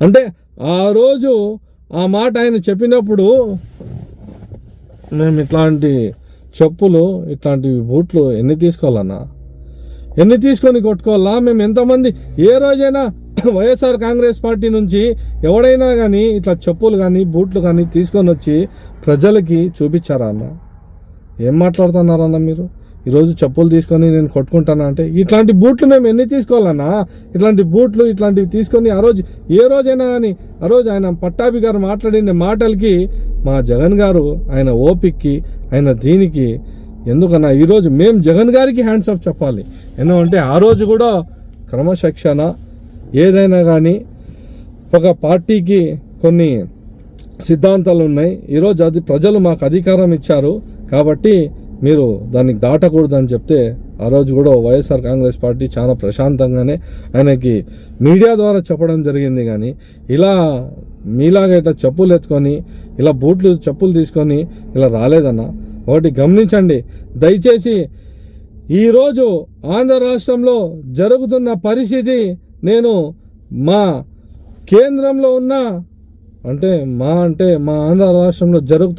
అంటే ఆ రోజు ఆ మాట ఆయన చెప్పినప్పుడు మేము ఇట్లాంటి చెప్పులు ఇట్లాంటి బూట్లు ఎన్ని తీసుకోవాలన్నా? ఎన్ని తీసుకొని కొట్టుకోవాలా మేము ఎంతమంది? ఏ రోజైనా వైఎస్ఆర్ కాంగ్రెస్ పార్టీ నుంచి ఎవడైనా కానీ ఇట్లా చెప్పులు కానీ బూట్లు కానీ తీసుకొని వచ్చి ప్రజలకి చూపించారా అన్న? ఏం మాట్లాడుతున్నారన్న మీరు? ఈరోజు చెప్పులు తీసుకొని నేను కొట్టుకుంటానా అంటే ఇట్లాంటి బూట్లు మేము ఎన్ని తీసుకోవాలన్నా ఇట్లాంటి బూట్లు ఇట్లాంటివి తీసుకొని ఆ రోజు ఏ రోజైనా కానీ ఆ రోజు ఆయన పట్టాభి గారు మాట్లాడిన మాటలకి మా జగన్ గారు ఆయన ఓపిక్కి ఆయన దీనికి ఎందుకన్నా ఈరోజు మేము జగన్ గారికి హ్యాండ్స్ ఆఫ్ చెప్పాలి. ఎందుకంటే ఆ రోజు కూడా క్రమశిక్షణ ఏదైనా కానీ ఒక పార్టీకి కొన్ని సిద్ధాంతాలు ఉన్నాయి. ఈరోజు అది ప్రజలు మాకు అధికారం ఇచ్చారు కాబట్టి మీరు దానికి దాటకూడదని చెప్తే ఆ రోజు కూడా వైఎస్ఆర్ కాంగ్రెస్ పార్టీ చాలా ప్రశాంతంగానే ఆయనకి మీడియా ద్వారా చెప్పడం జరిగింది కానీ ఇలా మీలాగా ఇట్లా చెప్పులు ఎత్తుకొని ఇలా బూట్లు చెప్పులు తీసుకొని ఇలా రాలేదన్న. ఒకటి గమనించండి. దయచేసి ఈరోజు ఆంధ్ర రాష్ట్రంలో జరుగుతున్న పరిస్థితి నేను మా కేంద్రంలో ఉన్న అంటే మా అంటే మా ఆంధ్ర రాష్ట్రంలో జరుగుతున్న